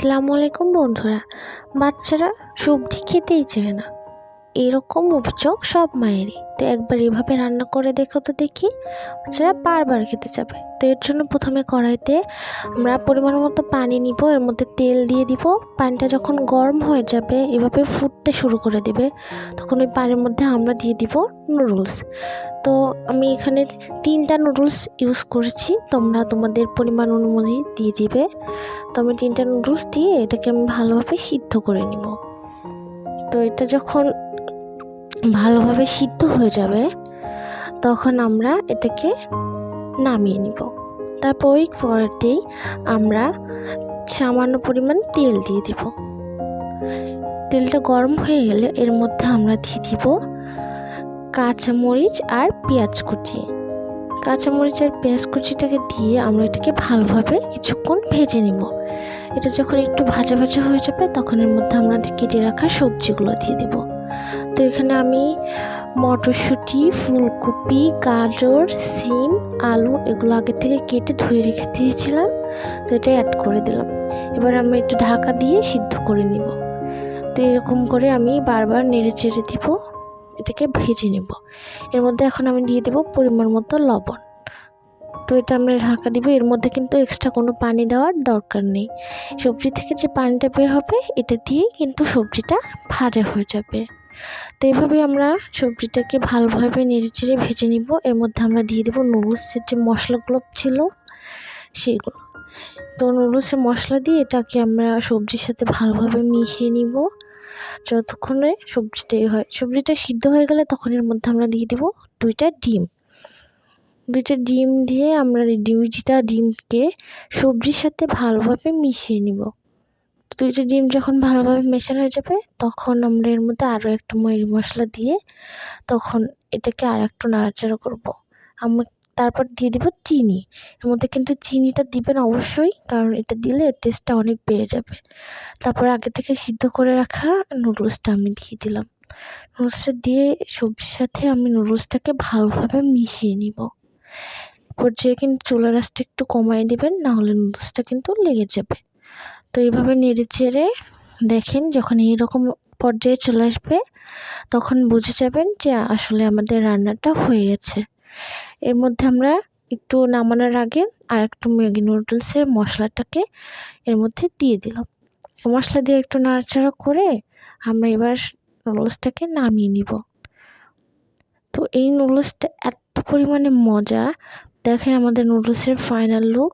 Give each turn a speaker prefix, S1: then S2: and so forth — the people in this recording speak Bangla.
S1: আসসালামু আলাইকুম বন্ধুরা। বাচ্চারা সবজি খেতেই চায় না। এরকম অভিযোগ সব মায়েরই। তো একবার এভাবে রান্না করে দেখো তো দেখি। বাচ্চারা বারবার খেতে যাবে তো এর জন্য প্রথমে কড়াইতে আমরা পরিমাণ মতো পানি নিব, এর মধ্যে তেল দিয়ে দিব। পানিটা যখন গরম হয়ে যাবে, এভাবে ফুটতে শুরু করে দিবে। তখন ওই পানির মধ্যে আমরা দিয়ে দিব নুডলস তো আমি এখানে তিনটা নুডলস ইউজ করেছি। তোমরা তোমাদের পরিমাণ অনুমতি দিয়ে দিবে। তো আমি তিনটা নুডলস দিয়ে এটাকে আমি ভালোভাবে সিদ্ধ করে নিব। তো এটা যখন ভালোভাবে সিদ্ধ হয়ে যাবে, তখন আমরা এটাকে নামিয়ে নিব। তারপর ওই পরেতেই আমরা সামান্য পরিমাণ তেল দিয়ে দিব। তেলটা গরম হয়ে গেলে এর মধ্যে আমরা দিয়ে দিব কাঁচামরিচ আর পেঁয়াজ কুচি। কাঁচামরিচ আর পেঁয়াজ কুচিটাকে দিয়ে আমরা এটাকে ভালোভাবে কিছুক্ষণ ভেজে নিব। এটা যখন একটু ভাজা ভাজা হয়ে যাবে, তখন এর মধ্যে আমরা কেটে রাখা সবজিগুলো দিয়ে দেব। তো এখানে আমি মটরশুঁটি, ফুলকপি, গাজর, সিম, আলু এগুলো আগে থেকে কেটে ধুয়ে রেখে দিয়েছিলাম। তো এটা অ্যাড করে দিলাম। এবার আমি একটু ঢাকা দিয়ে সিদ্ধ করে নিব। তো এরকম করে আমি বারবার নেড়ে চেড়ে দিব। এটাকে ভেজে নেব। এর মধ্যে এখন আমি দিয়ে দেবো পরিমাণ মতো লবণ। তো এটা আমরা ঢাকা দিব। এর মধ্যে কিন্তু এক্সট্রা কোনো পানি দেওয়ার দরকার নেই। সবজি থেকে যে পানিটা বের হবে, এটা দিয়েই কিন্তু সবজিটা ভাজা হয়ে যাবে। তো এইভাবে আমরা সবজিটাকে ভালোভাবে নেড়ে চেড়ে ভেজে নিব। এর মধ্যে আমরা দিয়ে দেবো নুডলসের যে মশলাগুলো ছিল সেগুলো। তো নুডলসের মশলা দিয়ে এটাকে আমরা সবজির সাথে ভালোভাবে মিশিয়ে নিব। যতক্ষণে সবজিটাই হয়, সবজিটা সিদ্ধ হয়ে গেলে তখন এর মধ্যে আমরা দিয়ে দেবো দুইটা ডিম। দুইটা ডিম দিয়ে আমরা দুইটা ডিমকে সবজির সাথে ভালোভাবে মিশিয়ে নিব। দুইটা ডিম যখন ভালোভাবে মেশানো হয়ে যাবে, তখন আমরা এর মধ্যে আরও একটা মরি মশলা দিয়ে তখন এটাকে আর একটু নাড়াচাড়া করব। আমি তারপর দিয়ে দিব চিনি। এর মধ্যে কিন্তু চিনিটা দিবেন অবশ্যই, কারণ এটা দিলে টেস্টটা অনেক বেড়ে যাবে। তারপর আগে থেকে সিদ্ধ করে রাখা নুডলসটা আমি দিয়ে দিলাম। নুডলসটা দিয়ে সবজির সাথে আমি নুডলসটাকে ভালোভাবে মিশিয়ে নিব। পর্যায়ে কিন্তু চুলা রাসটা একটু কমাই দিবেন, নাহলে নুডলসটা কিন্তু লেগে যাবে। তো এইভাবে নেড়ে চেড়ে দেখেন যখন এইরকম পর্যায়ে চলে আসবে, তখন বুঝে যাবেন যে আসলে আমাদের রান্নাটা হয়ে গেছে। এর মধ্যে আমরা একটু নামানোর আগে আর একটু ম্যাগি নুডলসের মশলাটাকে এর মধ্যে দিয়ে দিলাম। মশলা দিয়ে একটু নাড়াচাড়া করে আমরা এবার নুডলসটাকে নামিয়ে নিব। তো এই নুডলসটা এত পরিমাণে মজা, দেখেন আমাদের নুডলসের ফাইনাল লুক।